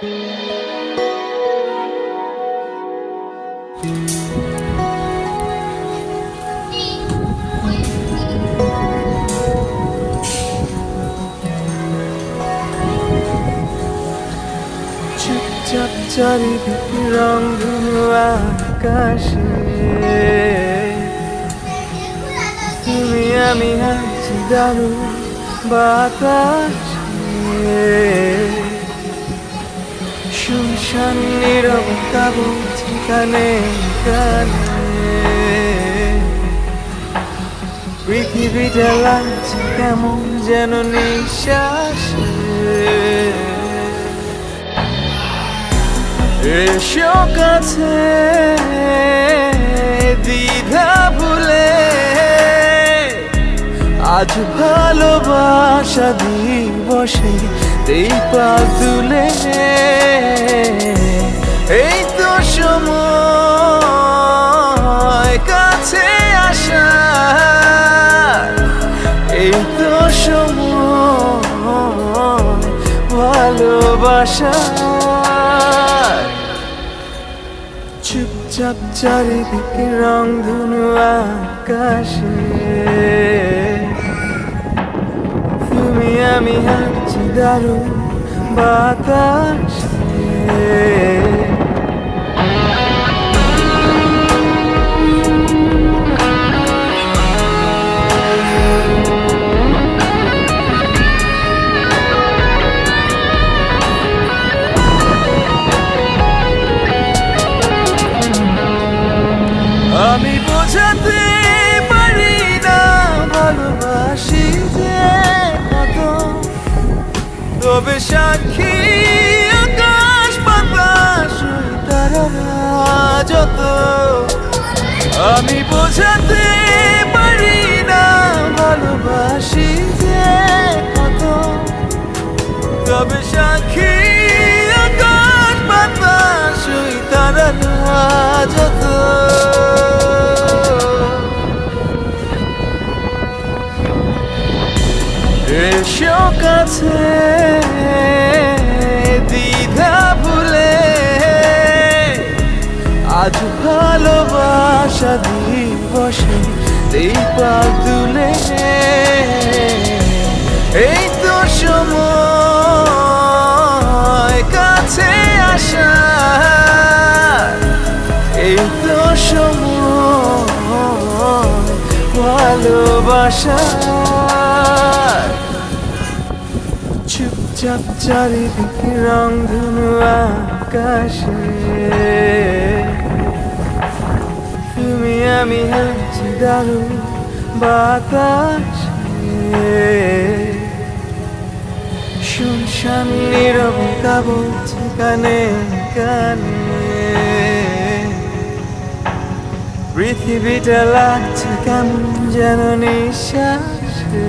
চুপচাপ চারিদিকে রং ধনু আকাশে। তুমি আমি হাঁটছি দারু বাতাসে। শুনশান নীরব কাবু ঠিকানে কানে। পৃথিবীটা লাগছে কেমন যেন নিঃশ্বাসে। এসো কাছে দ্বিধা ভুলে। আজ ভালোবাসা দিবসে এই পা তুলে এই তো সময়, কাছে আসা, এই তো সময়, ভালোবাসা। চুপচাপ চারিদিকে রং ধনু আকাশে। তুমি আমি হাঁটছি দারুণ বাতাসে এসো কাছে, দ্বিধা ভুলে। আজ ভালোবাসা দিবসে এই পা তুলে এই তো সময় কাছে আসা। এই তো সময় ভালোবাসা। চুপচাপ চারিদিকে রং ধনু আকাশে। তুমি আমি হাঁটছি দারুণ বাতাসে। শুনশান নীরব কাবু কানে কানে। পৃথিবীটা লাগছে কেমন যেন নিঃশ্বাসে।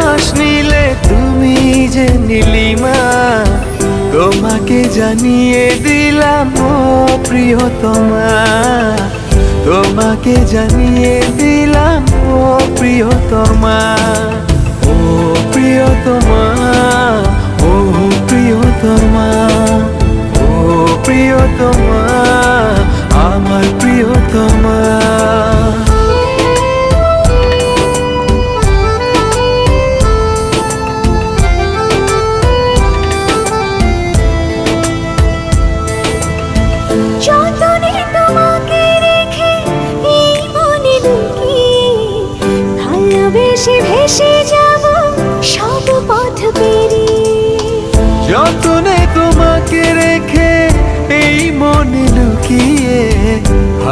আকাশ নীলে তুমি যে নীলিমা, তোমাকে জানিয়ে দিলাম ও প্রিয়তমা। তোমাকে জানিয়ে দিলাম ও প্রিয়তমা। ও প্রিয়তমা ও প্রিয়তমা। ও প্রিয়তমা, আমার প্রিয়তমা।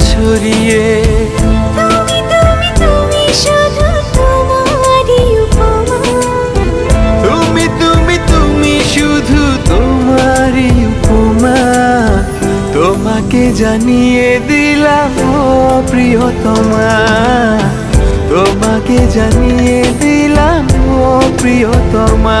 ছড়িয়ে। তুমি তুমি তুমি শুধু উপমা। তোমাকে জানিয়ে দিলাম প্রিয়তমা। তোমাকে জানিয়ে দিলাম প্রিয়তমা।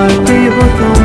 I'll be with you.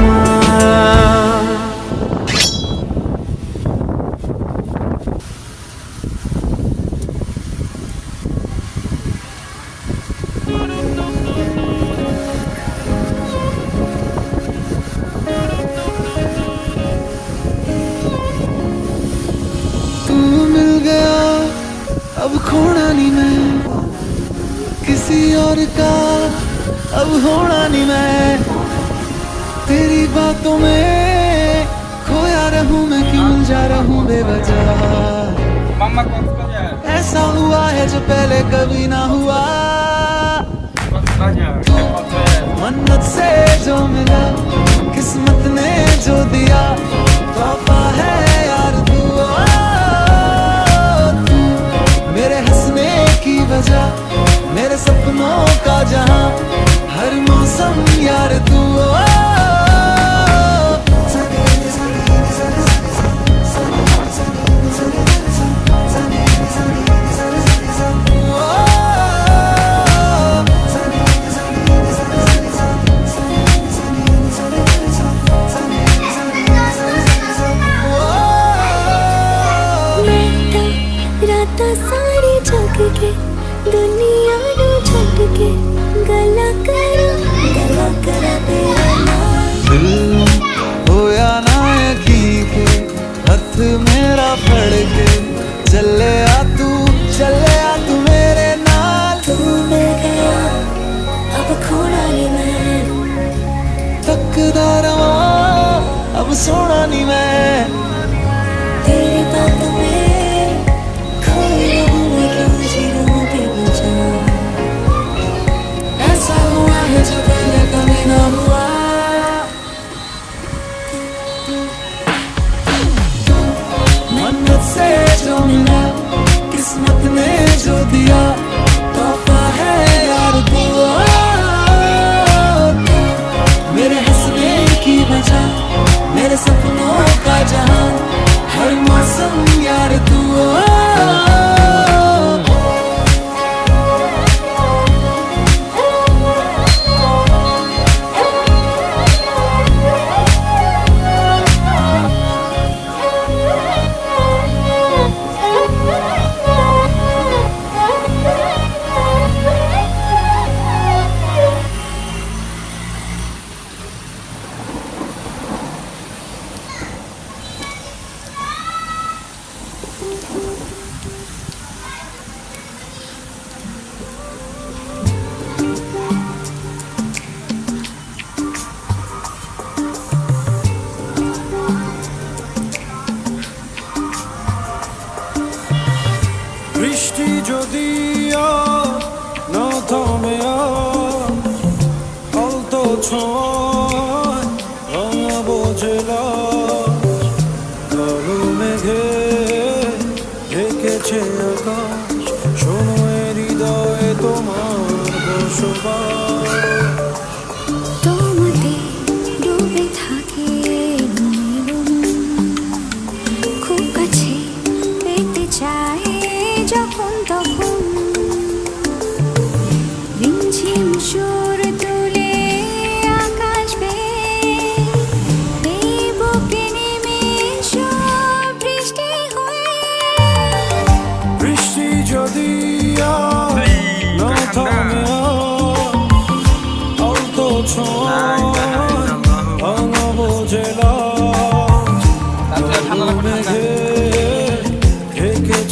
知了。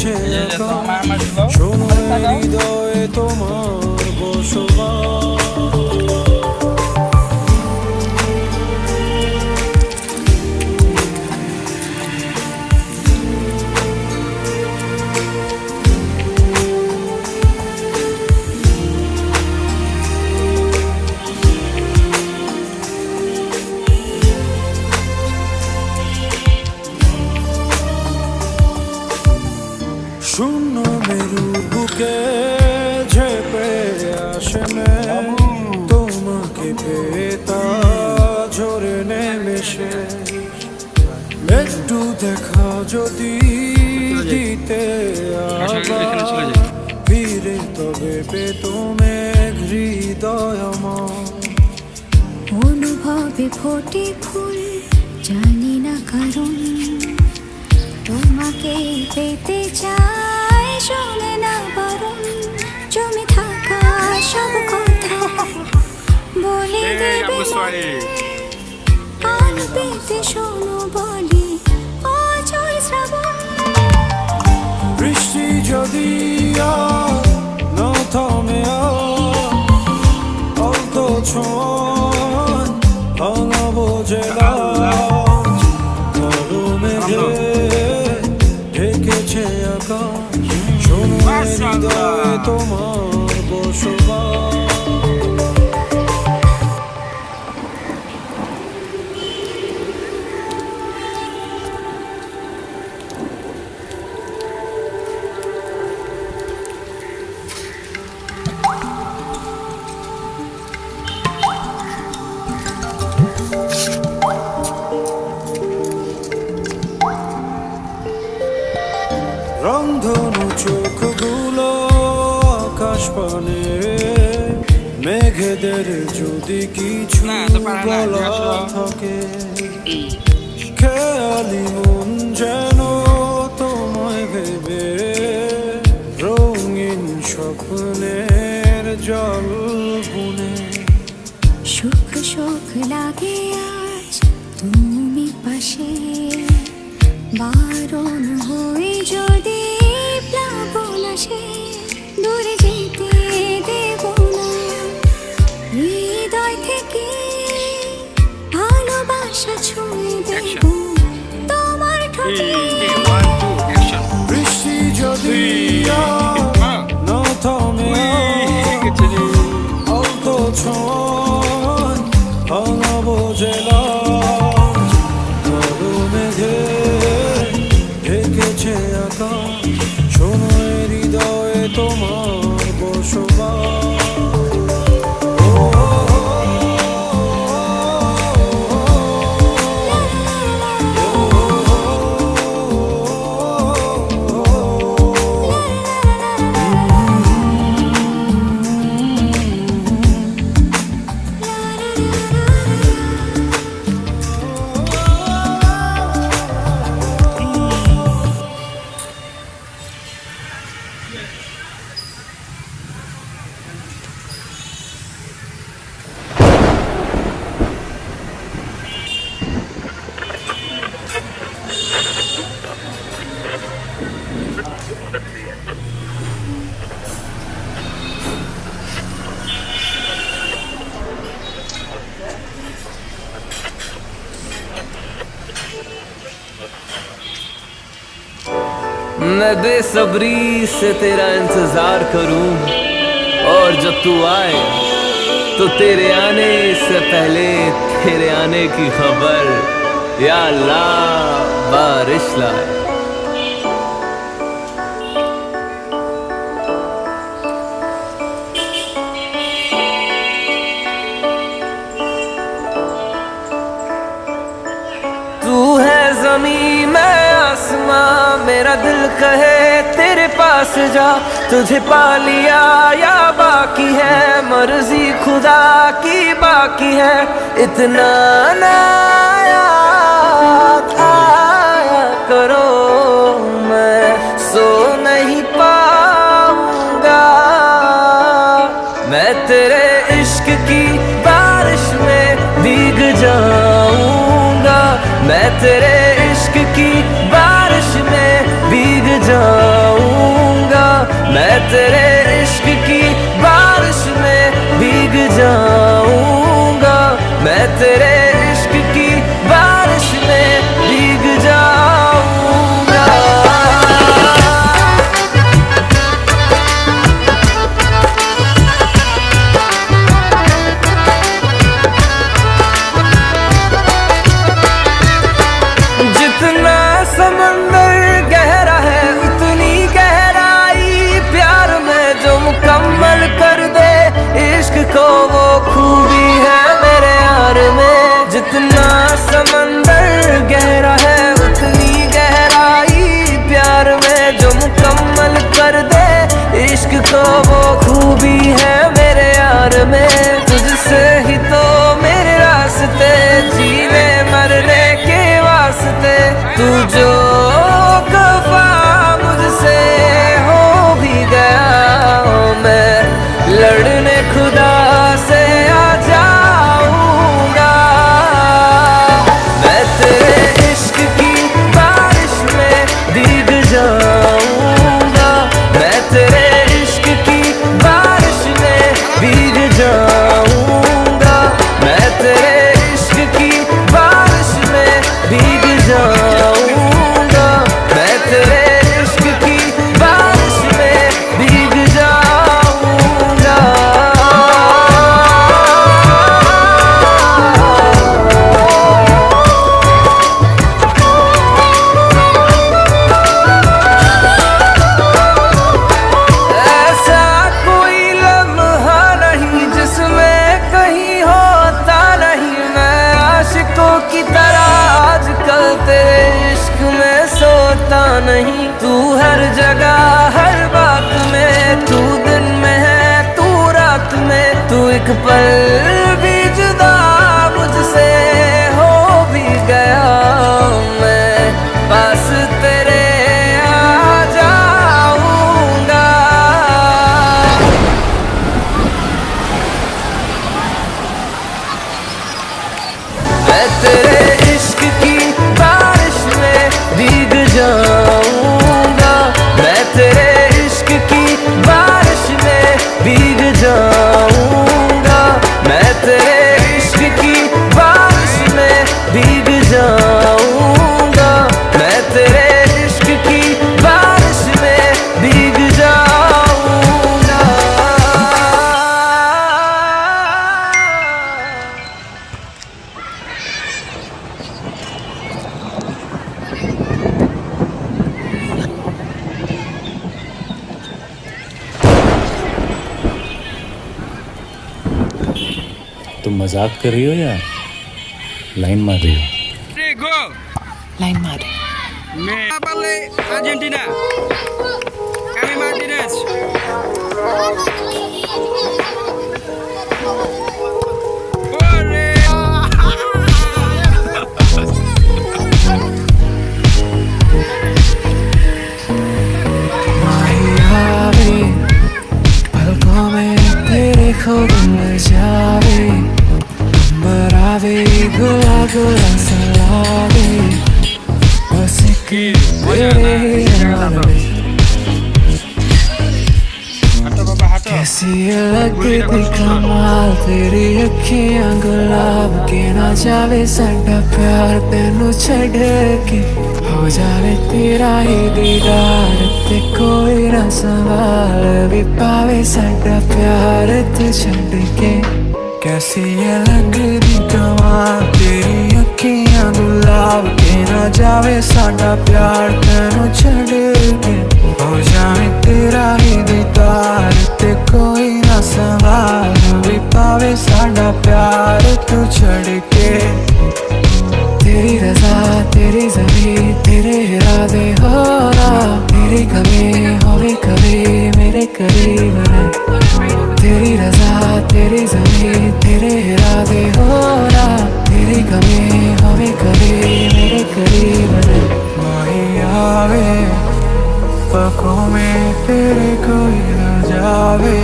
করছে তোমার হৃদয়ে তোমার দেখা যদি দিতে ফিরে তবে পেতমে হৃদয় অনুভবে ফোটে ফুল জানি না কারণ। তোমাকে পেতে চাই শোনে না বারণ। জমে থাকা সব কথা বলে দেবে পেতে শোনো যদিও নথমেও অল্প ছোঁয় অনব জেলা গরমে ঢেকেছে আকাশ শুনে তোমার বসবাস। তুমি পাশে বারণ হয়ে যদি প্লাবন আসে দূরে যেতে দেব না। হৃদয় থেকে ভালোবাসা ছুঁয়ে দেব। তোমার ঠোঁটে صبری سے تیرا انتظار کروں۔ اور جب تو آئے، تو تیرے آنے سے پہلے تیرے آنے کی خبر۔ یا اللہ، بارش لائے۔ ماں، میرا دل کہے، تیرے پاس جا، تجھے پا لیا یا باقی ہے؟ مرضی خدا کی باقی ہے۔ اتنا نایا آیا کرو، میں سو نہیں پاؤں گا۔ میں تیرے عشق کی بارش میں بھیگ جاؤں گا۔ میں تیرے عشق کی جاؤں گا میں تیرے عشق کی بارش میں بھیگ جاؤں گا میں تیرے تم مزاق کر رہی ہو یا لائن مار رہی ہو؟ لائن مار رہی আর্জেন্টিনা আমি মার্টিনেস میں لگے بس کی کیسی لگے کمال گلاب کے نہ جاوے پیار تینو چڈ کے ہو جاوے تیرا ہی دیدار تے کوئی نہ سوال بھی پاوے سڈا پیار تے چھڈ کے तेरा ही दीदार ते कोई ना सवाल भी पावे साडा प्यार ते छड़ के कैसी ये लगदी कमाल तेरी अखियां गुलाब के ना जावे साडा प्यार तेनू छड़ के हो जावे तेरा ही दीदार ते कोई ना सवाल भी पावे साडा प्यार तू छड़ के तेरी रजा तेरी जमी तेरे इरादे हो रहा तेरी कमी होवे कभी मेरे करीब रहे तेरी रजा तेरी जमी तेरे इरादे हो रहा तेरी कमी होवे कभी मेरे करीब रहे माही आवे पकों में तेरे कोई न जावे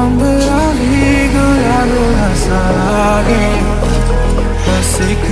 अंबरा भी गुला गुला सा लागे बस एक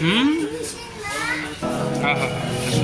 嗯，好好好，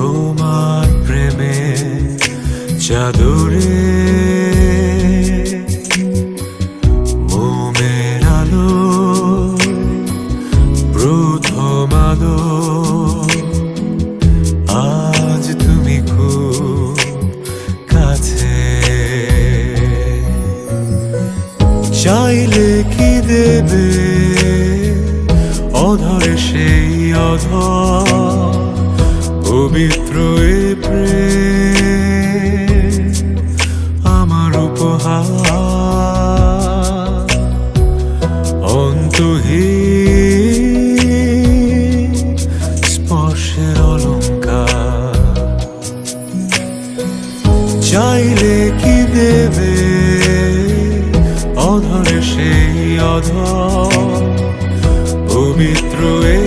তোমার প্রেমে চাদরে পবিত্র এ